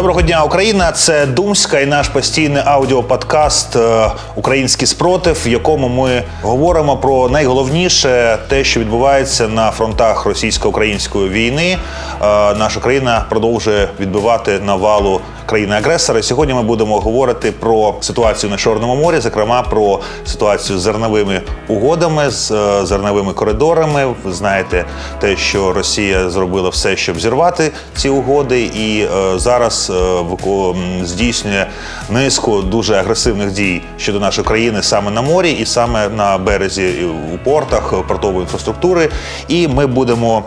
Доброго дня, Україна! Це Думська і наш постійний аудіоподкаст е, Український спротив, в якому ми говоримо про найголовніше те, що відбувається на фронтах російсько-української війни. Е, Наша країна продовжує відбивати навалу країни-агресора. Сьогодні ми будемо говорити про ситуацію на Чорному морі, зокрема про ситуацію з зерновими угодами, з е, зерновими коридорами. Ви знаєте те, що Росія зробила все, щоб зірвати ці угоди, і е, зараз е, здійснює низку дуже агресивних дій щодо нашої країни саме на морі і саме на березі у портах е, портової інфраструктури. І ми будемо.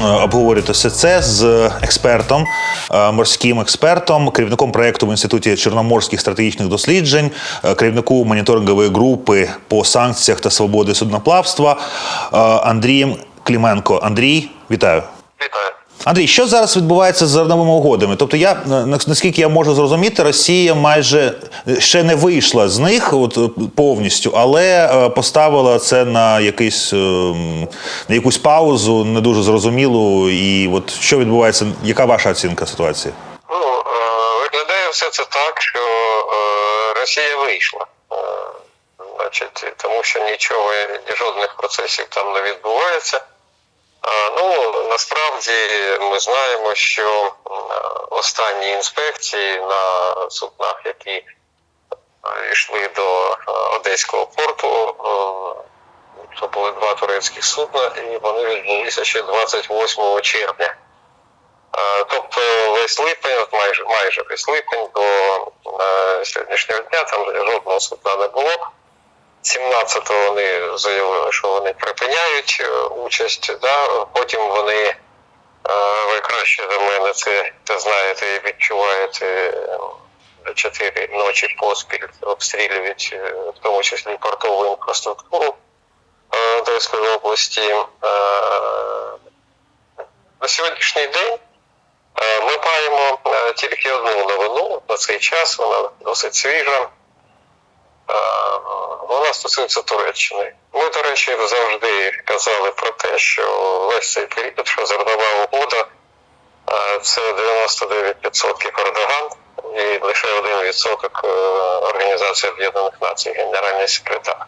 Е, Обговорювати все це з експертом, е, морським експертом, керівником проєкту в інституті чорноморських стратегічних досліджень, е, керівнику моніторингової групи по санкціях та свободи судноплавства Андрієм Кліменко. Андрій, вітаю. Вітаю. Андрій, що зараз відбувається з зерновими угодами? Тобто, я наскільки я можу зрозуміти, Росія майже ще не вийшла з них от, е, повністю, але е, поставила це на якийсь е, на якусь паузу, не дуже зрозумілу. І от що відбувається, яка ваша оцінка ситуації? Ну, е, виглядає все це так, що е, Росія вийшла. Е, значить, тому що нічого, жодних процесів там не відбувається. Е, ну, насправді ми знаємо, що е, останні інспекції на суднах, які е, йшли до Одеського порту, це були два турецьких судна, і вони відбулися ще 28 червня. Тобто весь липень, от майже майже весь липень до сьогоднішнього дня там жодного судна не було. 17-го вони заявили, що вони припиняють е, участь. Да? Потім вони, е, ви краще за мене це, це знаєте і відчуваєте. е, Чотири ночі поспіль обстрілюють, в тому числі портову інфраструктуру Одеської області. На сьогоднішній день Ми маємо тільки одну новину на цей час, вона досить свіжа. Вона стосується Туреччини. Ми, до речі, завжди казали про те, що весь цей період, що зернова угода е, це 99% Ердоган і лише 1% е, Організації Об'єднаних Націй, генеральний секретар.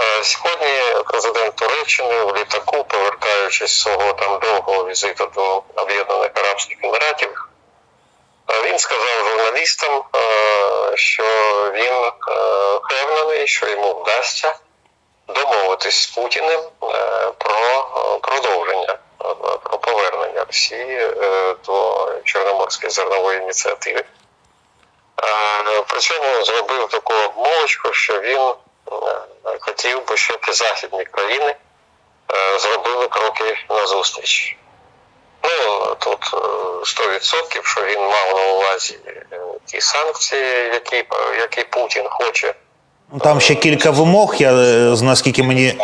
Е, Сьогодні президент Туреччини в літаку, повертаючись з свого там довгого візиту до Об'єднаних Арабських Еміратів, він сказав журналістам, е, що він е, впевнений, що йому вдасться домовитись з Путіним е, про е, продовження, е, про повернення Росії е, до Чорноморської зернової ініціативи. Е, При цьому зробив таку обмовочку, що він е, хотів би, щоб і західні країни е, зробили кроки назустріч. Ну, тут е, 100%, що він мав на увазі е, ті санкції, які, які Путін хоче. Ну, Там ще кілька вимог. Я е, наскільки мені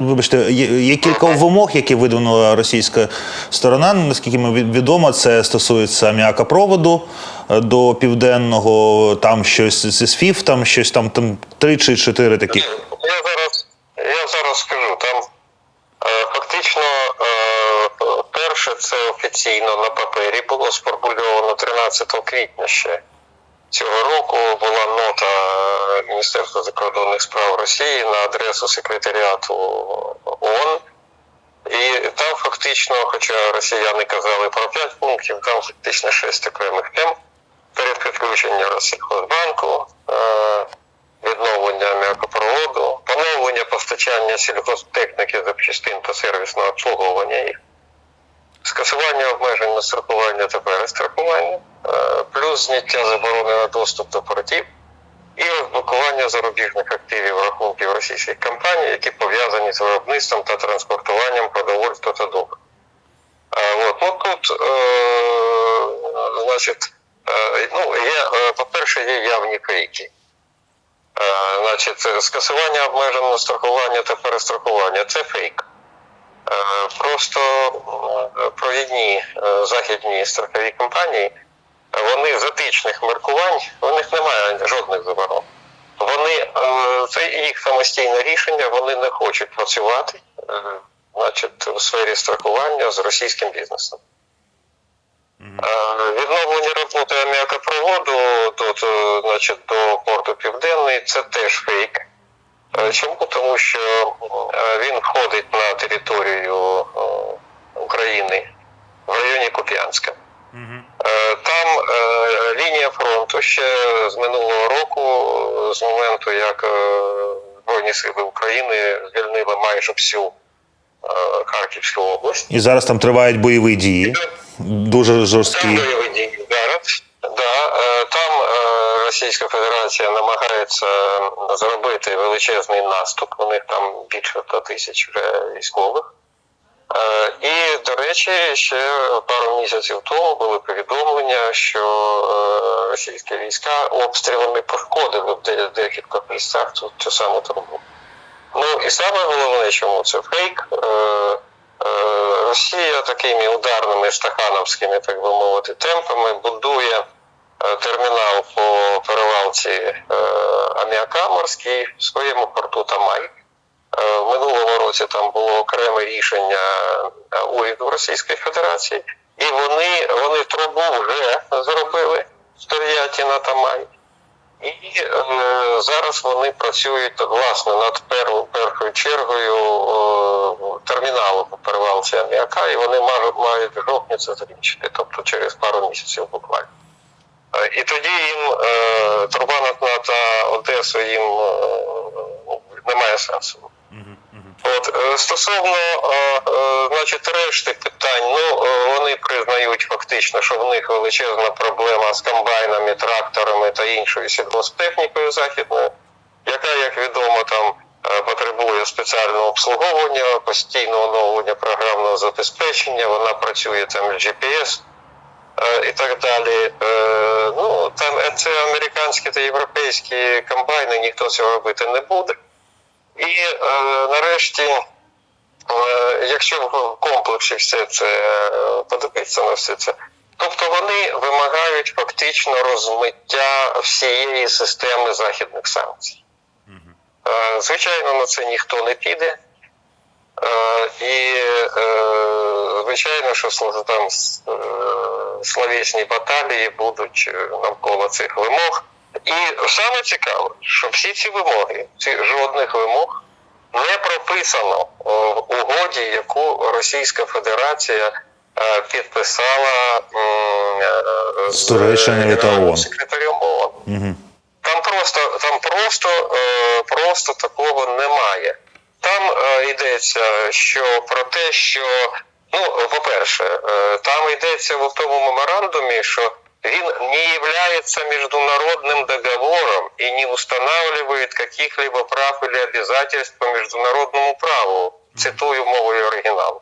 вибачте, є, кілька вимог, які видвинула російська сторона. Наскільки мені відомо, це стосується аміакопроводу е, до південного. Там щось зі СФІФ, там щось там там три чи чотири такі. Я зараз, я зараз скажу, там е, фактично е, це офіційно на папері було сформульовано 13 квітня ще цього року. Була нота е, Міністерства закордонних справ Росії на адресу секретаріату ООН. І там фактично, хоча росіяни казали про 5 пунктів, там фактично 6 окремих тем. Перед підключення Россельхозбанку, е, відновлення м'якопроводу, поновлення постачання сільгосптехніки, запчастин та сервісного обслуговування їх, скасування обмежень на страхування та перестрахування, е, плюс зняття заборони на доступ до портів і розблокування зарубіжних активів рахунків російських компаній, які пов'язані з виробництвом та транспортуванням продовольства та добрив. Е, От, ну тут, е, значить, ну, є, по-перше, є явні. Е, Значить, скасування обмеженого страхування та перестрахування це фейк. Е, Просто е, провідні е, західні страхові компанії, вони з етичних міркувань, у них немає жодних заборон. Вони це їх самостійне рішення, вони не хочуть працювати, значить, у сфері страхування з російським бізнесом. Відновлення роботи аміакопроводу тут, значить, до порту Південний це теж фейк. Е, Чому? Тому що е, він входить на територію е, України в районі Куп'янська. Там лінія фронту ще з минулого року, з моменту, як Збройні Сили України звільнили майже всю Харківську область. І зараз там тривають бойові дії, дуже жорсткі. Там бойові дії зараз. Да, там е, Російська Федерація намагається зробити величезний наступ. У них там більше 100 тисяч військових. Е, І, до речі, ще пару місяців тому були повідомлення, що е, російські війська обстрілами пошкодили в де- місцях цю, цю саму трубу. Ну і саме головне, чому це фейк. Е, Росія такими ударними стахановськими, так би мовити, темпами будує термінал по перевалці е, Аміака морський в своєму порту Тамай. Е, В минулому році там було окреме рішення е, уряду Російської Федерації, і вони, вони трубу вже зробили в Тольятті на Тамай. І е, зараз вони працюють власне над пер, першою чергою е, терміналу по перевалці Аміака, і вони мають в жовтні це закінчити, тобто через пару місяців буквально. Е, І тоді їм е, труба над та Одесу їм е, немає сенсу. От стосовно значить, решти питань, ну вони признають фактично, що в них величезна проблема з комбайнами, тракторами та іншою сільгосптехнікою західною, яка, як відомо, там потребує спеціального обслуговування, постійного оновлення програмного забезпечення. Вона працює там GPS і так далі. Е, Ну там е, це американські та європейські комбайни, ніхто цього робити не буде. І е, нарешті, е, якщо в комплексі все це е, подивитися на все це, тобто вони вимагають фактично розмиття всієї системи західних санкцій. Е, звичайно, на це ніхто не піде. Е, і, е, звичайно, що там е, словесні баталії будуть навколо цих вимог. І саме цікаве, що всі ці вимоги, ці жодних вимог не прописано в угоді, яку Російська Федерація підписала З генеральним ООН. секретарем ООН. Угу. Там просто, там просто, просто такого немає. Там е, йдеться що про те, що ну, по-перше, е, там йдеться в тому меморандумі, що він не является международным договором и не устанавливает каких-либо прав или обязательств по международному праву. Цитую мовою оригіналу.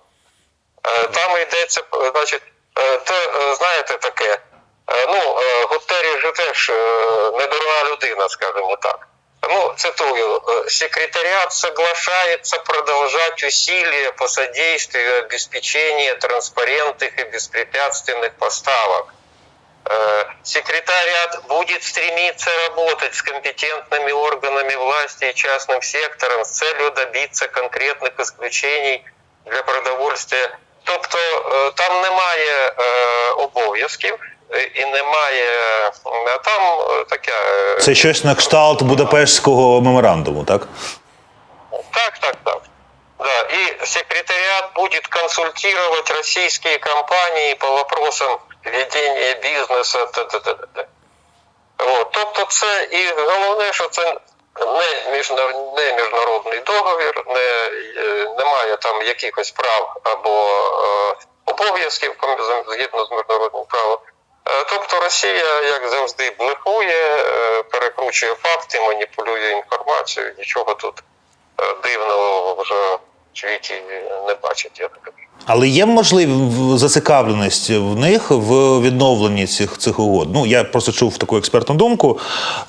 Е, Там йдеться, значить, те, знаєте таке, ну, Гутерріш же теж не дурна людина, скажімо так. Ну, цитую, э, секретариат соглашается продолжать усилия по содействию и обеспечению транспарентных и беспрепятственных поставок. Э, Секретариат будет стремиться работать с компетентными органами власти и частным сектором с целью добиться конкретных исключений для продовольствия. Тобто е, там немає обов'язків і немає там е, таке. е, Це щось на кшталт Будапештського меморандуму, так? Так, так, так. Да, и секретариат будет консультировать российские компании по вопросам ведения. Т-т-т-т. От. Тобто це і головне, що це не міжнародний договір, не, е, немає там якихось прав або е, обов'язків згідно з міжнародним правом. Е, Тобто Росія, як завжди, блефує, е, перекручує факти, маніпулює інформацією, нічого тут е, дивного вже в світі не бачить. Я так. Але є можливість зацікавленість в них в відновленні цих цих угод. Ну я просто чув таку експертну думку,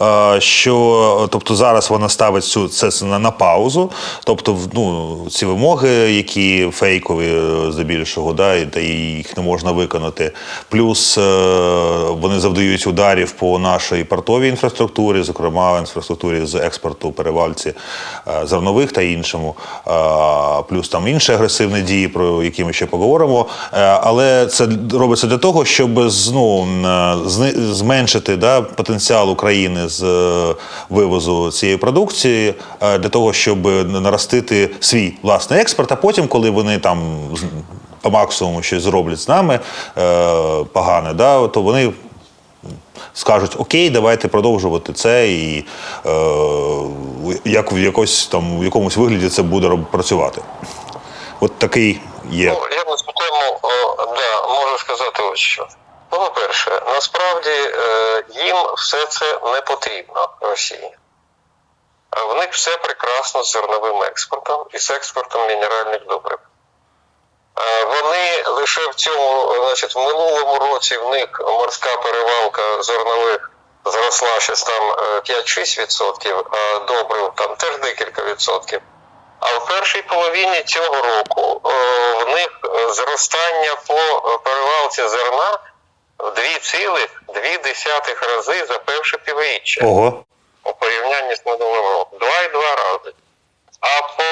е, що тобто зараз вона ставить цю це на, на паузу. Тобто, ну ці вимоги, які фейкові здебільшого, да, і та їх не можна виконати. Плюс е, вони завдають ударів по нашій портовій інфраструктурі, зокрема інфраструктурі з експорту перевальці е, зернових та іншому. Плюс там інші агресивні дії, про які які ми ще поговоримо. Е, Але це робиться для того, щоб ну, е, зменшити да, потенціал України з е, вивозу цієї продукції, для того, щоб наростити свій власний експорт. А потім, коли вони там по максимуму щось зроблять з нами погане, да, то вони скажуть окей, давайте продовжувати це, і е, як в якось там в якомусь вигляді це буде працювати. От такий є. Ну, я на цю тему да, можу сказати ось що. Ну, по-перше, насправді е, їм все це не потрібно Росії. Е, В них все прекрасно з зерновим експортом і з експортом мінеральних добрив. Е, Вони лише в цьому, значить, в минулому році в них морська перевалка зернових зросла щось там е, 5-6%, а добрив там теж декілька відсотків. А в першій половині цього року е, в них е, зростання по е, перевалці зерна в 2,2 рази за перше півріччя Ого. у порівнянні з минулим роком. 2,2 рази. А по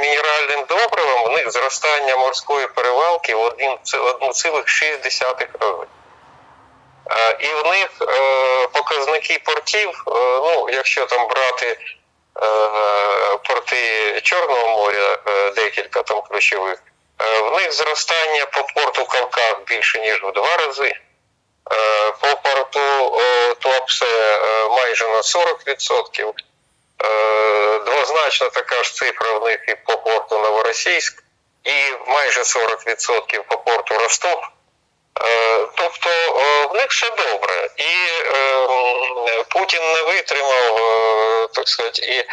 мінеральним добривам в них зростання морської перевалки в 1,6 рази. І в них показники портів, ну, якщо там брати порти Чорного моря, е, декілька там ключових, е, в них зростання по порту Кавказ більше, ніж в два рази. Е, По порту е, Туапсе е, майже на 40%. Е, Двозначно така ж цифра в них і по порту Новоросійськ, і майже 40% по порту Ростов. Е, Тобто е, в них все добре. І е, Путін не витримав, е, так сказати, і е,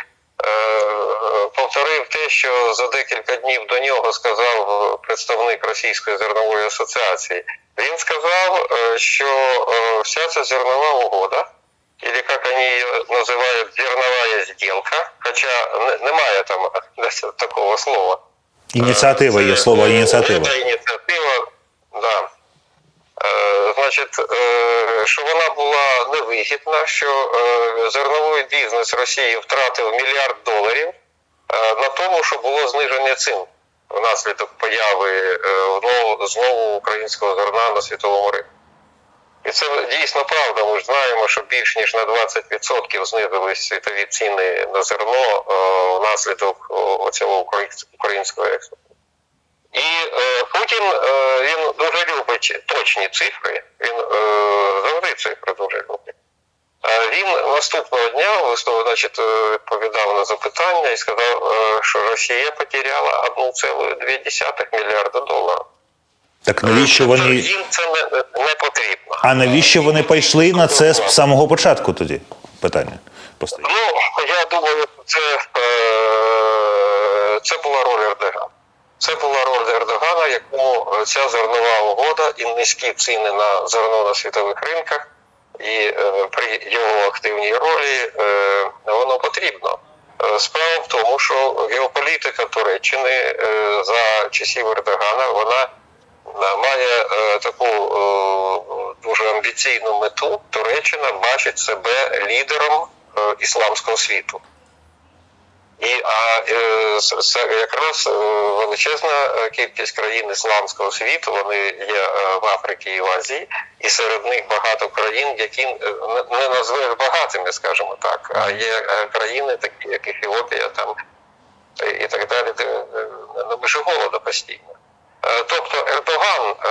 повторив те, що за декілька днів до нього сказав е, представник Російської зернової асоціації. Він сказав, е, що е, вся ця зернова угода, или как они ее называют, зерновая сделка, хоча немає там такого слова. Ініціатива є слово е, ініціатива. Ініціатива, да. Е, значить, е, що вона була невигідна, що е, зерновий бізнес Росії втратив мільярд доларів на тому, що було зниження цін внаслідок появи знову, українського зерна на світовому ринку. І це дійсно правда. Ми ж знаємо, що більш ніж на 20% знизились світові ціни на зерно внаслідок цього українського експорту. І е, Путін е, він дуже любить точні цифри. Він е, завжди цифри дуже любить. Е, він наступного дня виступ, значить, е, відповідав на запитання і сказав, е, що Росія потеряла 1,2 мільярда доларів. Так навіщо Тобто вони. їм це не, не потрібно. А навіщо вони пішли на це з самого початку тоді? Питання постає. Ну, я думаю, це, е, це була роль Ердогана. Це була роль Ердогана, якому е, ця зернова угода і низькі ціни на зерно на світових ринках, і е, при його активній ролі е, воно потрібно. Справа в тому, що геополітика Туреччини за часів Ердогана вона має таку дуже амбіційну мету. Туреччина бачить себе лідером ісламського світу. І а е, якраз е, величезна е, кількість країн ісламського світу, вони є е, в Африці і в Азії, і серед них багато країн, які не- назвеш багатими, скажімо так, а є країни, такі як Ефіопія, там і так далі, де на межі голоду постійно. Е, Тобто Ердоган е,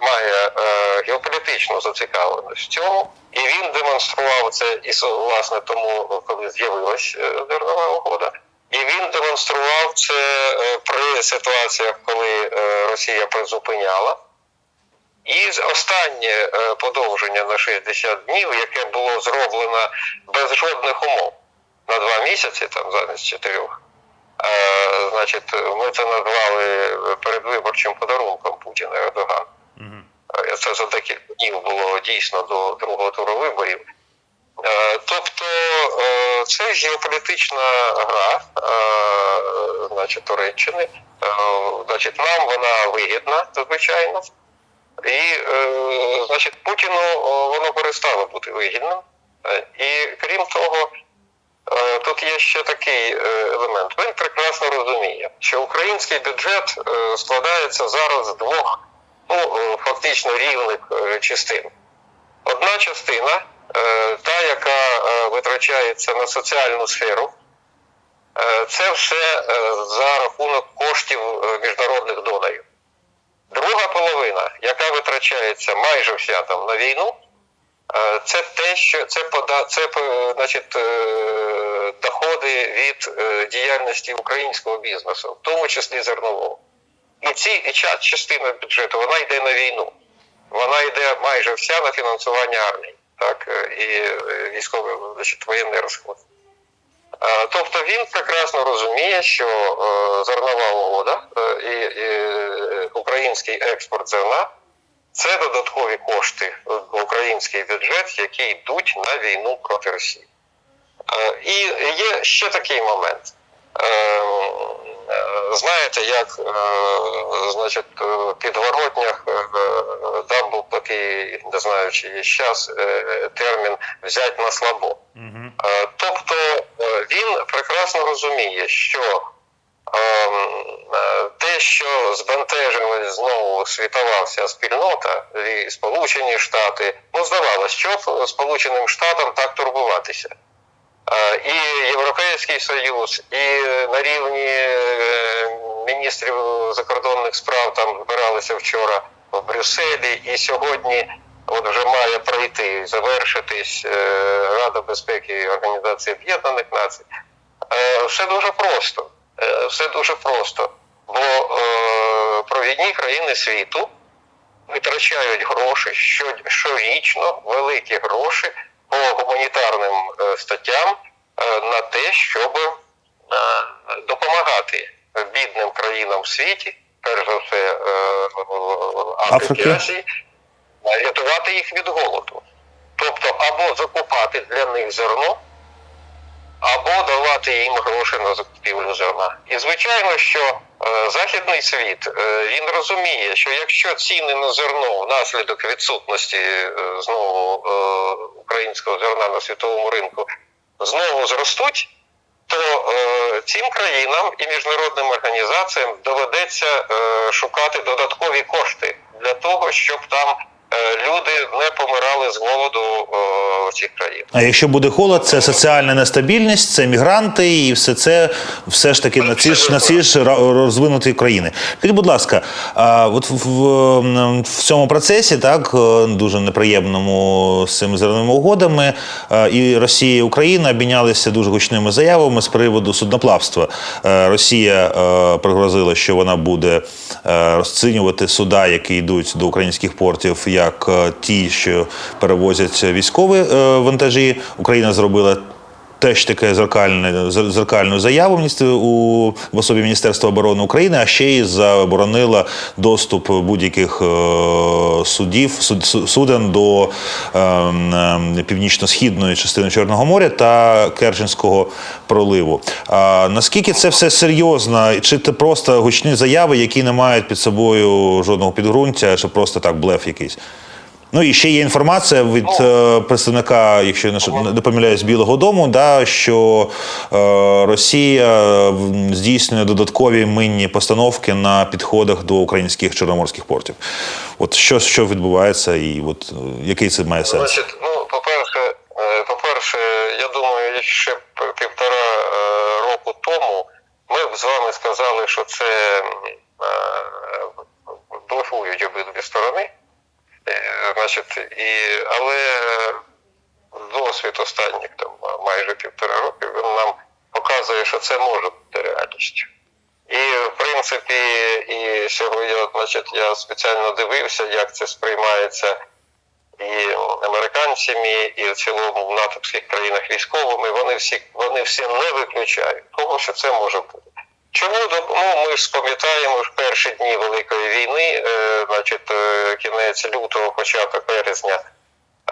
має е, геополітичну зацікавленість в цьому, і він демонстрував це і власне тому, коли з'явилась зернова угода. І він демонстрував це при ситуаціях, коли Росія призупиняла. І останнє подовження на 60 днів, яке було зроблено без жодних умов на два місяці, там замість чотирьох. Е, значить, ми це назвали передвиборчим подарунком Путіна Ердоган. Е, Це за декілька днів було дійсно до другого туру виборів. Е, Тобто це геополітична гра значить, Туреччини. Значить, нам вона вигідна, звичайно. І, значить, Путіну воно перестало бути вигідним. І крім того, Тут є ще такий е, елемент. Він прекрасно розуміє, що український бюджет е, складається зараз з двох ну, е, фактично рівних е, частин. Одна частина, е, та, яка е, витрачається на соціальну сферу, е, це все е, за рахунок коштів е, міжнародних донорів. Друга половина, яка витрачається майже вся там на війну, е, це те, що це пода, це е, значить, е, доходи від е, діяльності українського бізнесу, в тому числі зернового. І ці і ця частина бюджету вона йде на війну. Вона йде майже вся на фінансування армії, так е, і е, військовий значить, воєнний розход. Е, Тобто він прекрасно розуміє, що е, зернова угода е, і, і е, український експорт зерна це додаткові кошти в український бюджет, які йдуть на війну проти Росії. Е, І є ще такий момент. Е, е, Знаєте, як значить, під Воротнях е, там був такий, не знаю, чи є час, термін взять на слабо. Тобто він прекрасно розуміє, що ем, що збентежилась знову світова вся спільнота, і Сполучені Штати, ну здавалося, що Сполученим Штатам так турбуватися. Е, І Європейський Союз, і на рівні е, міністрів закордонних справ там збиралися вчора в Брюсселі, і сьогодні от вже має пройти, завершитись е, Рада безпеки Організації Об'єднаних Націй. Все дуже просто. Все дуже просто. Бо е, провідні країни світу витрачають гроші що, щорічно, великі гроші по гуманітарним е, статтям е, на те, щоб е, допомагати бідним країнам в світі, перш за все е, Африки. Азії, рятувати їх від голоду. Тобто або закупати для них зерно, або давати їм гроші на закупівлю зерна. І звичайно, що західний світ е, він розуміє, що якщо ціни на зерно внаслідок відсутності е, знову е, українського зерна на світовому ринку знову зростуть, то е, цим країнам і міжнародним організаціям доведеться е, шукати додаткові кошти для того, щоб там е, люди не помирали з голоду е, в цих країнах. А якщо буде холод, це соціальна нестабільність, це мігранти, і все це все ж таки на ці ж на ці ж розвинуті країни. Скажіть, будь ласка, а от в, в, в цьому процесі, так е, дуже неприємному з цими зеленими угодами, е, і Росія і Україна обмінялися дуже гучними заявами з приводу судноплавства. Е, Росія е, пригрозила, що вона буде е, розцінювати суда, які йдуть до українських портів, як е, ті, що перевозять військові е, вантажі. Україна зробила. Теж таке зеркальне зеркальну заяву у в особі Міністерства оборони України, а ще й заборонила доступ будь-яких е, судів суд, суден до е, північно-східної частини Чорного моря та Керченського проливу. А наскільки це все серйозно? Чи це просто гучні заяви, які не мають під собою жодного підґрунтя, чи просто так блеф якийсь? Ну і ще є інформація від е, представника, якщо я не помиляюсь, Білого Дому, да, що е, Росія здійснює додаткові минні постановки на підходах до українських чорноморських портів. От що, що відбувається, і от е, який це має сенс? Значить, ну, по-перше, е, по-перше, я думаю, ще півтора е, року тому ми б з вами сказали, що це І, але досвід останніх там майже півтора роки він нам показує, що це може бути реальністю. І в принципі, і сьогодні, значить, я спеціально дивився, як це сприймається і американцями, і в цілому в натовських країнах військовими. Вони всі вони всі не виключають того, що це може бути. Чому до- ну, ми ж пам'ятаємо ж перші дні Великої війни, е, значить, е, кінець лютого, початок березня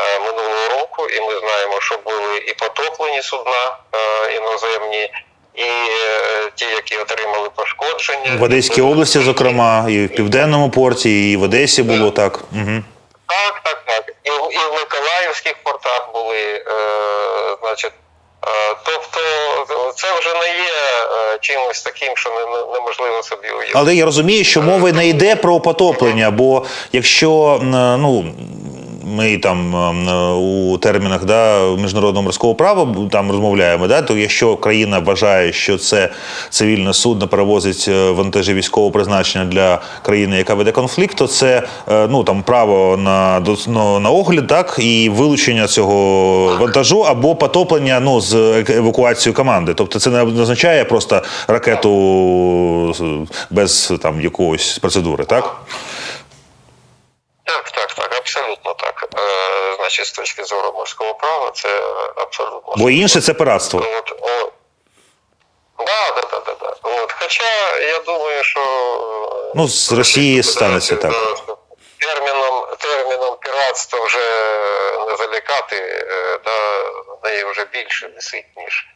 е, минулого року, і ми знаємо, що були і потоплені судна е, іноземні, і е, ті, які отримали пошкодження. В Одеській області, зокрема, і в Південному порті, і в Одесі було так. Угу. Так, так, так. І, в- і в Миколаївських портах були, е, значить, Тобто це вже не є е, чимось таким, що не- не- неможливо собі уявити. Але я розумію, що мови не йде про потоплення, бо якщо ну. Ми там у термінах да, міжнародного морського права там розмовляємо, да, то якщо країна вважає, що це цивільне судно перевозить е, вантажі військового призначення для країни, яка веде конфлікт, то це е, ну там право на, дос- на, огляд, так і вилучення цього вантажу або потоплення ну з ек- евакуацією команди. Тобто це не означає просто ракету без там якоїсь процедури? Так, так, так, абсолютно так. Е, значить, з точки зору морського права, це абсолютно. Бо інше це пиратство. От, о, да, да, да, да, да. От. Хоча я думаю, що е, Ну, з Росії станеться так. Терміном, терміном піратство вже не залякати, е, да, неї вже більше висить, ніж.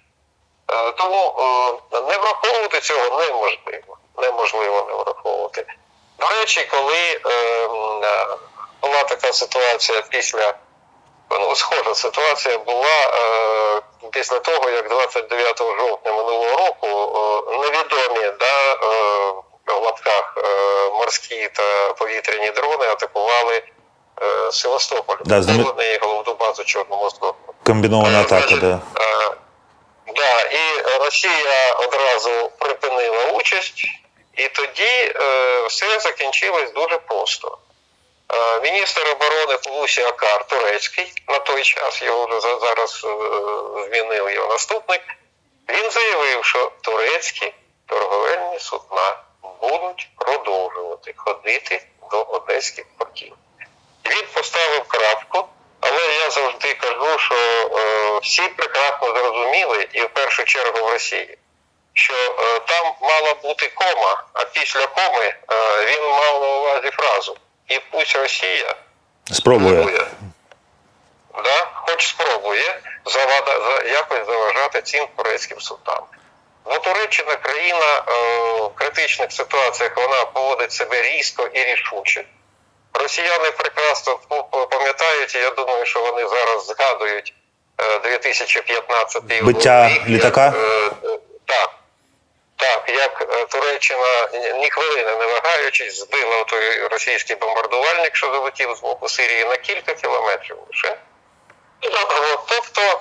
Е, Тому е, не враховувати цього неможливо. Неможливо не враховувати. До речі, коли е, е, була така ситуація після ну, схожа ситуація була е, після того, як 29 жовтня минулого року е, невідомі да, е, в лапках е, морські та повітряні дрони атакували е, Севастополь. Да, знамі- і головну базу мосту. Комбінована Е, атака, значить, да. е, Да, і Росія одразу припинила участь, і тоді е, все закінчилось дуже просто. Е, міністр оборони Полусі Акар Турецький, на той час його вже зараз е, змінив його наступник, він заявив, що турецькі торговельні судна будуть продовжувати ходити до одеських портів. Він поставив крапку, але я завжди кажу, що е, всі прекрасно зрозуміли, і в першу чергу в Росії, що е, там мала бути кома, а після коми е, він мав на увазі фразу. І пусть Росія Спробує. спробує, да, хоч спробує завада, за, якось заважати цим турецьким судам. Бо Туреччина країна е, в критичних ситуаціях вона поводить себе різко і рішуче. Росіяни прекрасно пам'ятають, і я думаю, що вони зараз згадують е, 2015 Биття рік. літака? Як, е, е, як е, Туреччина ні- хвилини не вагаючись, збила той російський бомбардувальник, що залетів з боку Сирії на кілька кілометрів лише. Тобто,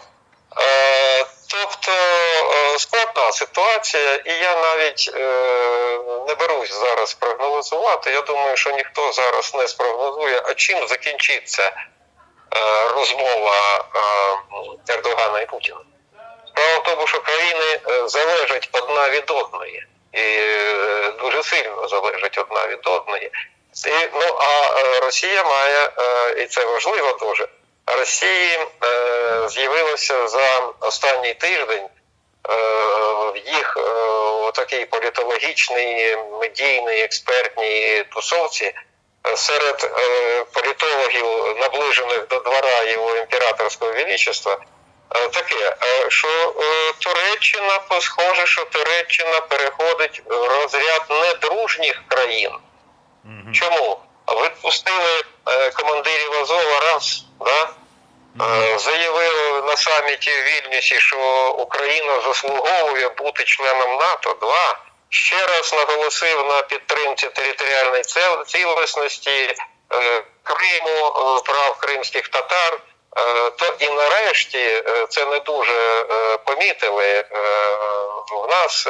е, тобто е, складна ситуація, і я навіть не берусь зараз прогнозувати. Я думаю, що ніхто зараз не спрогнозує, а чим закінчиться розмова Ердогана і Путіна. Справа в тому, що країни е, залежать одна від одної, і е, дуже сильно залежать одна від одної. І, ну а е, Росія має, і це важливо дуже. Росії е, з'явилося за останній тиждень в їх такій політологічній, медійній, експертній тусовці серед е, політологів, наближених до двора його імператорського величества, таке, е, що е, Туреччина, схоже, що Туреччина переходить в розряд недружніх країн. Чому? Відпустили е, командирів Азова раз, да? Е, заявили на саміті в Вільнюсі, що Україна заслуговує бути членом НАТО. Два. Ще раз наголосив на підтримці територіальної цілісності е, Криму, е, прав кримських татар. Е, То і нарешті е, це не дуже е, помітили. В нас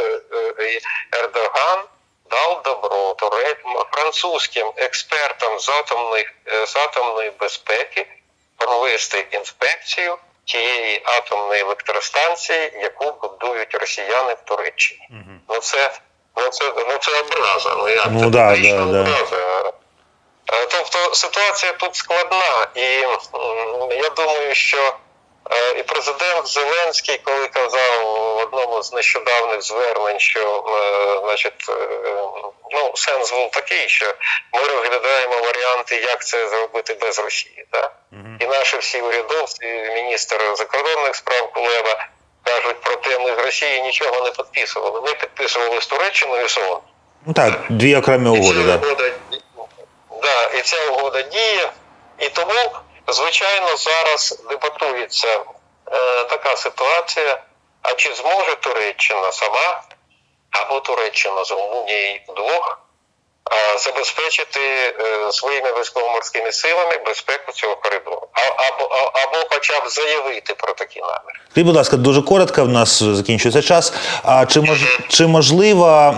Ердоган дав добро французьким експертам з атомної, з атомної безпеки провести інспекцію тієї атомної електростанції, яку будують росіяни в Туреччині. Ну це ну це ну це образа. Ну як Ну, це да, да, образа. Тобто ситуація тут складна, і я думаю, що е, і президент Зеленський, коли казав в одному з нещодавних звернень, що е, значить, е, ну, сенс був такий, що ми розглядаємо варіанти, як це зробити без Росії. Так? І наші всі урядовці, міністр закордонних справ Кулеба кажуть про те, ми з Росії нічого не підписували. Ми підписували з Туреччиною СОН. Ну так, дві окремі І угоди, да. Да, і ця угода діє. І тому, звичайно, зараз дебатується е, така ситуація, А чи зможе Туреччина сама або Туреччина з Румунією вдвох а, забезпечити е, своїми військово-морськими силами безпеку цього коридору? Або, або хоча б заявити про такі наміри? Скажіть, будь ласка, дуже коротко, в нас закінчується час. А чи мож чи можлива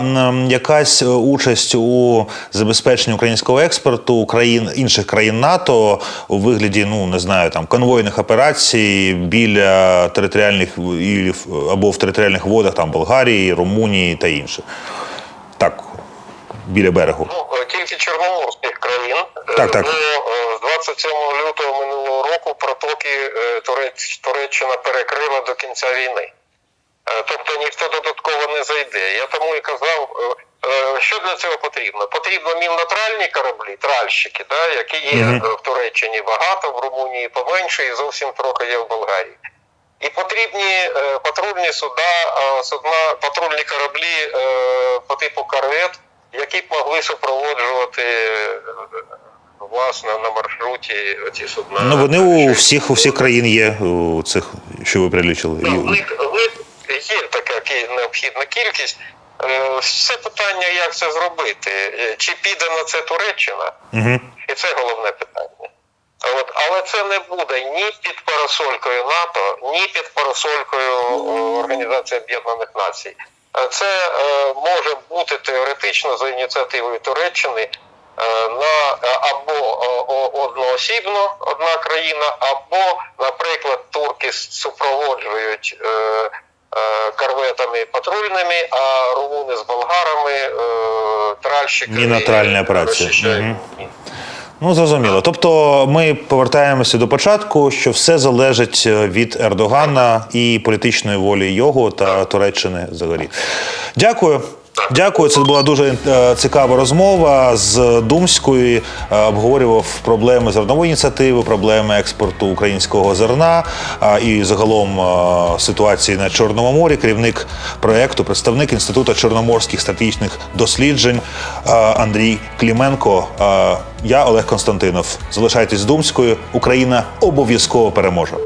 якась е, участь у забезпеченні українського експорту країн інших країн НАТО у вигляді, ну не знаю, там конвойних операцій біля територіальних або в територіальних водах там Болгарії, Румунії та інших? Так, біля берегу. Ну, е, тільки чорноморських країн. Е, Так, так. Бо е, з 27 лютого минулого року протоки е, Туреч, Туреччина перекрила до кінця війни. Е, Тобто ніхто додатково не зайде. Я тому і казав, е, е, що для цього потрібно? Потрібно міннотральні кораблі, тральщики, да, які є е, в Туреччині багато, в Румунії поменше і зовсім трохи є в Болгарії. І потрібні е, патрульні суда, е, судна, патрульні кораблі е, по типу корвет, які б могли супроводжувати е, власне на маршруті ці судна. Ну вони у всіх у всіх країн є у цих, що ви прилічили. Ну, є така необхідна кількість. Е, Все питання, як це зробити. Е, Чи піде на це Туреччина? Угу. І це головне питання. От, але це не буде ні під парасолькою НАТО, ні під парасолькою Організації Об'єднаних Націй. Е, Це е, може бути теоретично за ініціативою Туреччини е, на або одноосібно одна країна, або, наприклад, турки супроводжують корветами патрульними, а румуни з болгарами тральщиками розчищають Мгм. міни. Ну зрозуміло. Тобто ми повертаємося до початку, що все залежить е, від Ердогана і політичної волі його та Туреччини взагалі. Дякую. Дякую. Це була дуже е, цікава розмова з Думської. Е, Обговорював проблеми зернової ініціативи, проблеми експорту українського зерна е, і загалом ситуації на Чорному морі. Керівник проекту, представник інституту чорноморських стратегічних досліджень Андрій Кліменко. Я Олег Константинов. Залишайтесь з Думською. Україна обов'язково переможе.